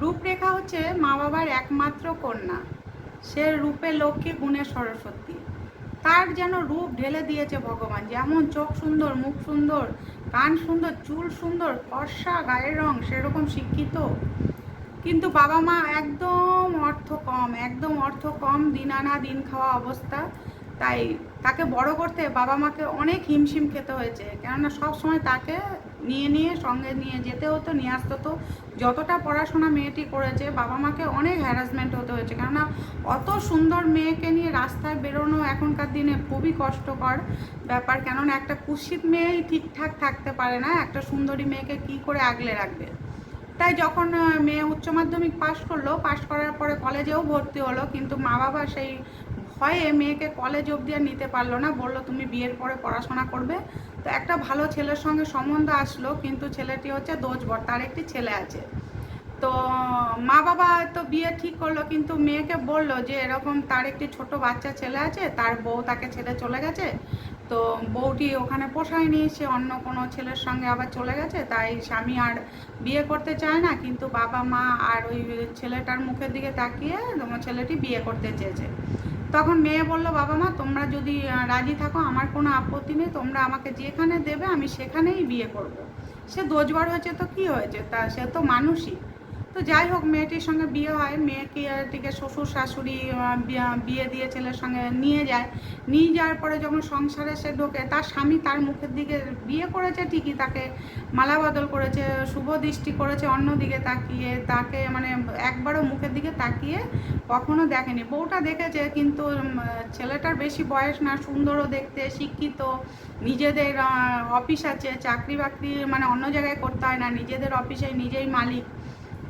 রূপরেখা হচ্ছে মা বাবার একমাত্র কন্যা। সে রূপে লক্ষ্মী গুণে সরস্বতী। তার যেন রূপ ঢেলে দিয়েছে ভগবান। যেমন চোখ সুন্দর, মুখ সুন্দর, কান সুন্দর, চুল সুন্দর, ফর্সা গায়ের রং সেরকম শিক্ষিত। কিন্তু বাবা মা একদম অর্থ কম, একদম অর্থ কম দিন আনা দিন খাওয়া অবস্থা। তাই তাকে বড় করতে বাবা মাকে অনেক হিমশিম খেতে হয়েছে। কেননা সব সময় তাকে নিয়ে নিয়ে, সঙ্গে নিয়ে যেতে হতো, নিয়ে আসতে হতো। যতটা পড়াশোনা মেয়েটি করেছে, বাবা মাকে অনেক হ্যারাসমেন্ট হতে হয়েছে। কেননা, অত সুন্দর মেয়েকে নিয়ে রাস্তায় বেরোনো এখনকার দিনে খুবই কষ্টকর ব্যাপার। কেননা, একটা কুৎসিত মেয়েই ঠিকঠাক থাকতে পারে না, একটা সুন্দরী মেয়েকে কি করে আগলে রাখবে? তাই যখন মেয়ে উচ্চ মাধ্যমিক পাশ করল, পাশ করার পরে কলেজেও ভর্তি হলো, কিন্তু মা বাবা সেই ভয়ে মেয়েকে কলেজ অবধি আর নিতে পারল না। বলল, তুমি বিয়ের পরে পড়াশোনা করবে। তো একটা ভালো ছেলের সঙ্গে সম্বন্ধ আসলো, কিন্তু ছেলেটি হচ্ছে দোষবর তার একটি ছেলে আছে। তো মা বাবা তো বিয়ে ঠিক করল, কিন্তু মেয়েকে বলল যে, এরকম তার একটি ছোট বাচ্চা ছেলে আছে, তার বউ তাকে ছেড়ে চলে গেছে। তো বউটি ওখানে পোষায়নি, সে অন্য কোনো ছেলের সঙ্গে আবার চলে গেছে, তাই স্বামী আর বিয়ে করতে চায় না, কিন্তু বাবা মা আর ওই ছেলেটার মুখের দিকে তাকিয়ে তোমার ছেলেটি বিয়ে করতে চেয়েছে। তখন মেয়ে বলল, বাবা মা, তোমরা যদি রাজি থাকো, আমার কোনো আপত্তি নেই, তোমরা আমাকে যেখানে দেবে, আমি সেখানেই বিয়ে করব। সে দোজবার হয়েছে তো কি হয়েছে? তা সে তো মানুষই। তো যাই হোক, মেয়েটির সঙ্গে বিয়ে হয়, মেয়েকে টিকে শ্বশুর, শাশুড়ি বিয়ে দিয়ে ছেলের সঙ্গে নিয়ে যায়। নিয়ে যাওয়ার পরে যখন সংসারে সে ঢোকে, তার স্বামী তার মুখের দিকে বিয়ে করেছে ঠিকই, তাকে মালা বদল করেছে দৃষ্টি করেছে, অন্যদিকে তাকিয়ে, তাকে মানে একবারও মুখের দিকে তাকিয়ে কখনো দেখেনি। বউটা দেখেছে, কিন্তু ছেলেটার বেশি বয়স না, সুন্দরও দেখতে, শিক্ষিত, নিজেদের অফিস আছে চাকরি বাকরি মানে অন্য জায়গায় করতে হয় না, নিজেদের অফিসে নিজেই মালিক।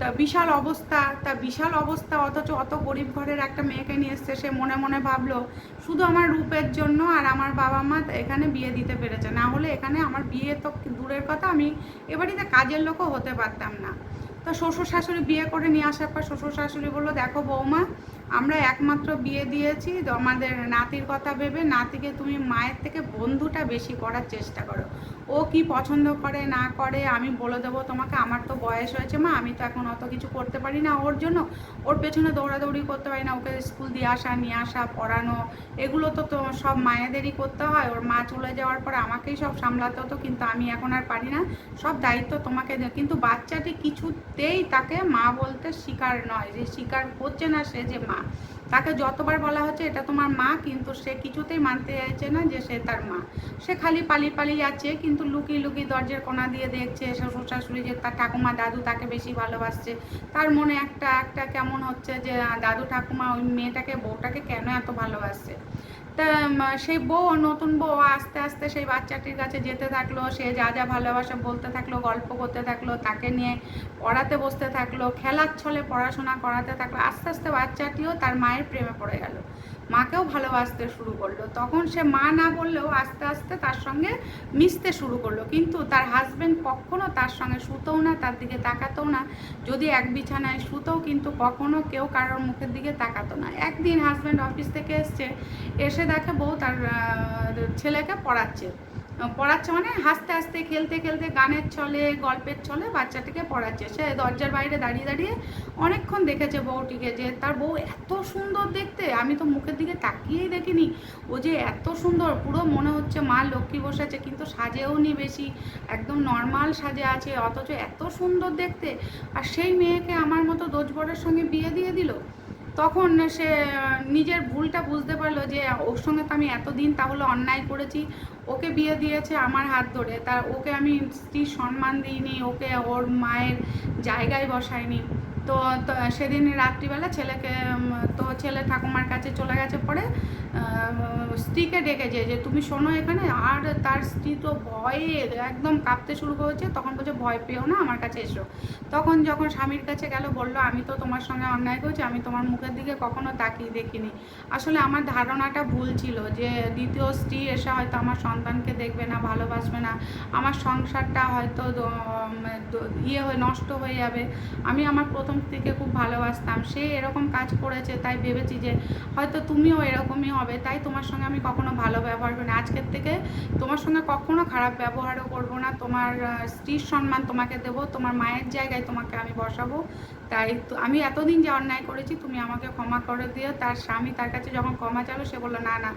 তা বিশাল অবস্থা, তা বিশাল অবস্থা, অথচ অত গরিব ঘরের একটা মেয়েকে নিয়ে এসছে, সে মনে মনে ভাবলো, শুধু আমার রূপের জন্য আর আমার বাবা মা এখানে বিয়ে দিতে পেরেছে। না হলে এখানে আমার বিয়ে তো দূরের কথা, আমি এ বাড়িতে কাজের লোকও হতে পারতাম না। তো শ্বশুর শাশুড়ি বিয়ে করে নিয়ে আসার পর শ্বশুর শাশুড়ি বলল, দেখো বৌমা, আমরা একমাত্র বিয়ে দিয়েছি আমাদের নাতির কথা ভেবে, নাতিকে তুমি মায়ের থেকে বন্ধুটা বেশি করার চেষ্টা করো। ও কি পছন্দ করে, না করে, আমি বলে দেবো তোমাকে, আমার তো বয়স হয়েছে মা, আমি তো এখন অত কিছু করতে পারি না ওর জন্য। ওর পেছনে দৌড়াদৌড়ি করতে পারি না, ওকে স্কুল দিয়ে আসা, নিয়ে আসা, পড়ানো, এগুলো তো তো সব মায়েদেরই করতে হয়। ওর মা চলে যাওয়ার পরে আমাকেই সব সামলাতে হতো, কিন্তু আমি এখন আর পারি না। সব দায়িত্ব তোমাকে কিন্তু বাচ্চাটি কিছুতেই তাকে মা বলতে স্বীকার নয়, যে স্বীকার করছে না সে যে মা। তাকে যতবার বলা হচ্ছে, এটা তোমার মা, কিন্তু সে কিছুতেই মানতে চাইছে না যে সে তার মা। সে খালি পালিয়ে পালিয়ে যাচ্ছে, কিন্তু লুকিয়ে লুকিয়ে দরজার কোনা দিয়ে দেখছে, শ্বশুর শাশুড়ি যে তার ঠাকুমা, দাদু তাকে বেশি ভালোবাসছে। তার মনে একটা একটা কেমন হচ্ছে যে দাদু ঠাকুমা, ওই মেয়েটাকে, বউটাকে কেন এত ভালোবাসছে? তা সেই বউ, নতুন বউ, আস্তে আস্তে সেই বাচ্চাটির কাছে যেতে থাকল, সে যা যা ভালোবাসে বলতে থাকল, গল্প করতে থাকল, তাকে নিয়ে পড়াতে বসতে থাকল, খেলার ছলে পড়াশোনা করাতে থাকল, আস্তে আস্তে বাচ্চাটিও তার মায়ের প্রেমে পড়ে গেল। মাকেও ভালোবাসতে শুরু করল। তখন সে মা না বললেও আস্তে আস্তে তার সঙ্গে মিশতে শুরু করল। কিন্তু তার হাজব্যান্ড কখনো তার সঙ্গে শুতেও না, তার দিকে তাকাতেও না। যদি এক বিছানায় শুতেও কিন্তু কখনো কেউ কারোর মুখের দিকে তাকাতো না। একদিন হাজব্যান্ড অফিস থেকে এসছে এসে দেখে বউ তার ছেলেকে পড়াচ্ছে। পড়াচ্ছে মানে হাসতে হাসতে, খেলতে খেলতে গানের ছলে, গল্পের ছলে বাচ্চাটিকে পড়াচ্ছে। সে দরজার বাইরে দাঁড়িয়ে দাঁড়িয়ে অনেকক্ষণ দেখেছে বউটিকে যে তার বউ এত সুন্দর দেখতে। আমি তো মুখের দিকে তাকিয়েই দেখিনি। ও যে এত সুন্দর, পুরো মনে হচ্ছে মা লক্ষ্মী বসেছে, কিন্তু সাজেও নি বেশি। একদম নর্মাল সাজে আছে, অথচ এত সুন্দর দেখতে। আর সেই মেয়েকে আমার মতো দোজবরের সঙ্গে বিয়ে দিয়ে দিল? তখন সে নিজের ভুলটা বুঝতে পারল যে, ওর সঙ্গে তো আমি এতদিন তাহলে অন্যায় করেছি। ওকে বিয়ে দিয়েছে আমার হাত ধরে। তার ওকে আমি স্ত্রীর সম্মান দিইনি। ওকে ওর মায়ের জায়গায় বসাইনি। তো সেদিন রাত্রিবেলা ছেলেকে তো ছেলে ঠাকুমার কাছে চলে গেছে পরে স্ত্রীকে ডেকেছে যে, তুমি শোনো এখানে। আর তার স্ত্রী তো ভয়ে একদম কাঁপতে শুরু করেছে, তখন বলছে, ভয় পেও না, আমার কাছে এসো। তখন যখন স্বামীর কাছে গেল, বলল, আমি তো তোমার সঙ্গে অন্যায় করছি, আমি তোমার মুখের দিকে কখনো তাকিয়ে দেখিনি। আসলে আমার ধারণাটা ভুল ছিল যে, দ্বিতীয় স্ত্রী এসে হয়তো আমার সন্তানকে দেখবে না, ভালোবাসবে না। আমার সংসারটা হয়তো ইয়ে হয়ে নষ্ট হয়ে যাবে। আমি আমার প্রথম স্ত্রীকে খুব ভালোবাসতাম। সে এরকম কাজ করেছে, তাই ভেবেছি যে হয়তো তুমিও এরকমই হবে, তাই তোমার সঙ্গে আমি কখনো ভালো ব্যবহার করি না। আজকের থেকে তোমার সঙ্গে কখনো খারাপ ব্যবহারও করব না। তোমার স্ত্রীর সম্মান তোমাকে দেবো, তোমার মায়ের জায়গায় তোমাকে আমি বসাবো। তাই আমি এতদিন যে অন্যায় করেছি, তুমি আমাকে ক্ষমা করে দিও। তার স্বামী তার কাছে যখন ক্ষমা চালো সে বলল, না না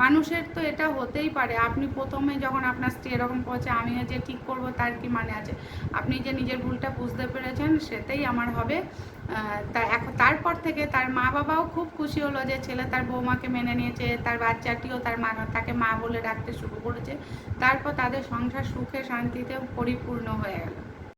মানুষের তো এটা হতেই পারে। আপনি প্রথমে যখন আপনার স্ত্রী এরকম করছে, আমি যে ঠিক করব তার কি মানে আছে? আপনি যে নিজের ভুলটা বুঝতে পেরেছেন, সেটাই আমার হবে। তা এখন তারপর থেকে তার মা বাবাও খুব খুশি হলো যে ছেলে তার বৌমাকে মেনে নিয়েছে, তার বাচ্চাটিও তার মা, তাকে মা বলে ডাকতে শুরু করেছে। তারপর তাদের সংসার সুখে শান্তিতে পরিপূর্ণ হয়ে গেল।